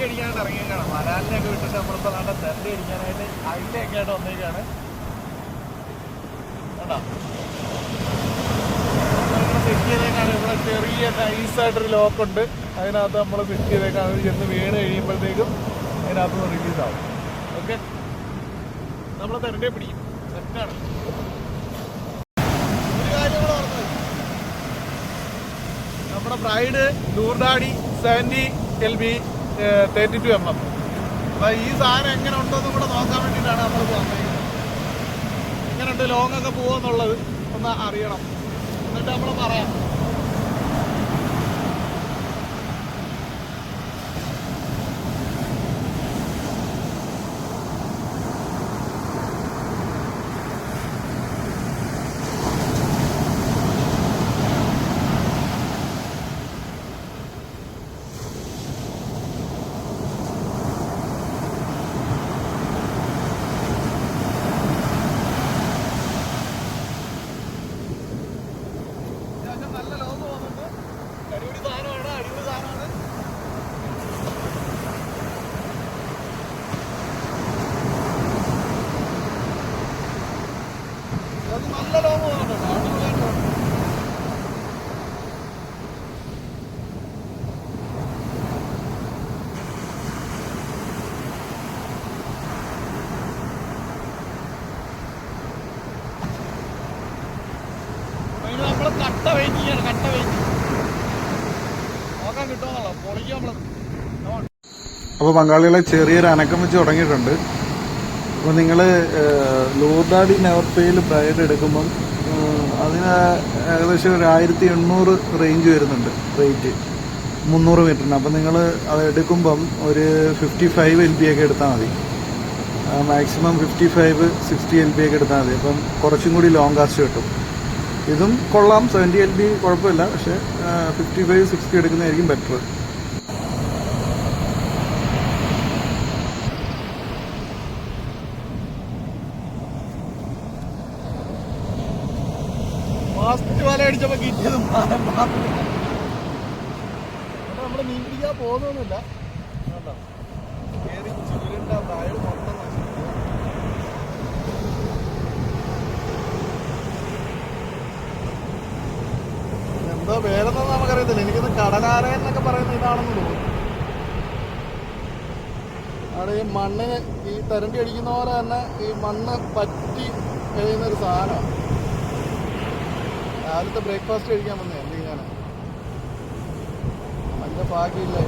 കനാലിനെയൊക്കെ വിട്ടിട്ട് നമ്മളിപ്പോൾ നല്ല തെരണ്ടി അടിക്കാനായിട്ട് അതിന്റെയൊക്കെ ആയിട്ട് വന്നേക്കാണ്. കണ്ടോ? സെറ്റ് ചെയ്തേക്കാണ്. ഇവിടെ ചെറിയ നൈസായിട്ടൊരു ലോക്കുണ്ട് അതിനകത്ത് നമ്മൾ സെറ്റ് ചെയ്തേക്കാണ്. ചെന്ന് വീണ് കഴിയുമ്പോഴത്തേക്കും അതിനകത്ത് റിലീസ് ആവും. ഓക്കെ നമ്മൾ തെരണ്ടേ പിടിക്കും. സെറ്റാണ് ഒരു കാര്യം കൂടെ ഓർമ്മ നമ്മുടെ braid ഡൂർഡാഡി seventy L B thirty two M M. അപ്പോൾ ഈ സാധനം എങ്ങനെ ഉണ്ടോയെന്നും കൂടെ നോക്കാൻ വേണ്ടിയിട്ടാണ് നമ്മൾ വന്നേക്കുന്നത് എങ്ങനെയുണ്ട് ലോങ് ഒക്കെ പോകുമെന്നുള്ളത് ഒന്ന് അറിയണം. എന്നിട്ട് നമ്മൾ പറയാം അത്യാവശ്യം നല്ല ലോങ് പോകുന്നുണ്ട് അടിപൊളി സാധനമാണ് അടിപൊളി സാധനമാണ് അത് നല്ല ലോങ് പോകുന്നുണ്ട് കേട്ടോ. അടിപൊളിയായിട്ട് പോകുന്നുണ്ട്. അതിന് നമ്മൾ കട്ട വെയിറ്റ് കട്ട വെയിറ്റ്. നോക്കാൻ കിട്ടുമെന്നുള്ള പൊളിക്കും നമ്മൾ അപ്പോൾ പങ്കാളികളെ ചെറിയൊരു അനക്കം വെച്ച് തുടങ്ങിയിട്ടുണ്ട്. അപ്പോൾ നിങ്ങൾ ലൂർദാഡി നെവർപ്പയിൽ ബ്രൈഡ് എടുക്കുമ്പം അതിന് ഏകദേശം ഒരു ആയിരത്തി എണ്ണൂറ് റേഞ്ച് വരുന്നുണ്ട് റേറ്റ് മുന്നൂറ് മീറ്ററിന് അപ്പം നിങ്ങൾ അത് എടുക്കുമ്പം ഒരു ഫിഫ്റ്റി ഫൈവ് എൽ ബി ഒക്കെ എടുത്താൽ മതി. Maximum fifty five sixty L B ഒക്കെ എടുത്താൽ മതി. അപ്പം കുറച്ചും കൂടി ലോങ് കാസ്റ്റ് കിട്ടും. ഇതും കൊള്ളാം. സെവന്റി എൽ ബി കുഴപ്പമില്ല. പക്ഷേ ഫിഫ്റ്റി ഫൈവ് സിക്സ്റ്റി എടുക്കുന്നതായിരിക്കും ബെറ്റർ നമ്മൾ മീൻ പിടിക്കാൻ പോകുന്നൊന്നുമില്ല പേരെന്നൊന്നും എനിക്കത് കടലാര എന്നൊക്കെ പറയുന്ന ഇതാണെന്ന് തോന്നുന്നു. അവിടെ ഈ മണ്ണിന് ഈ തരണ്ടി അടിക്കുന്ന പോലെ തന്നെ ഈ മണ്ണ് പറ്റി കഴിയുന്ന ഒരു സാധനമാണ്. രാവിലത്തെ ബ്രേക്ക്ഫാസ്റ്റ് കഴിക്കാൻ വന്നേ എന്ത് ചെയ്യാനാ? നല്ല ഭാഗ്യമില്ല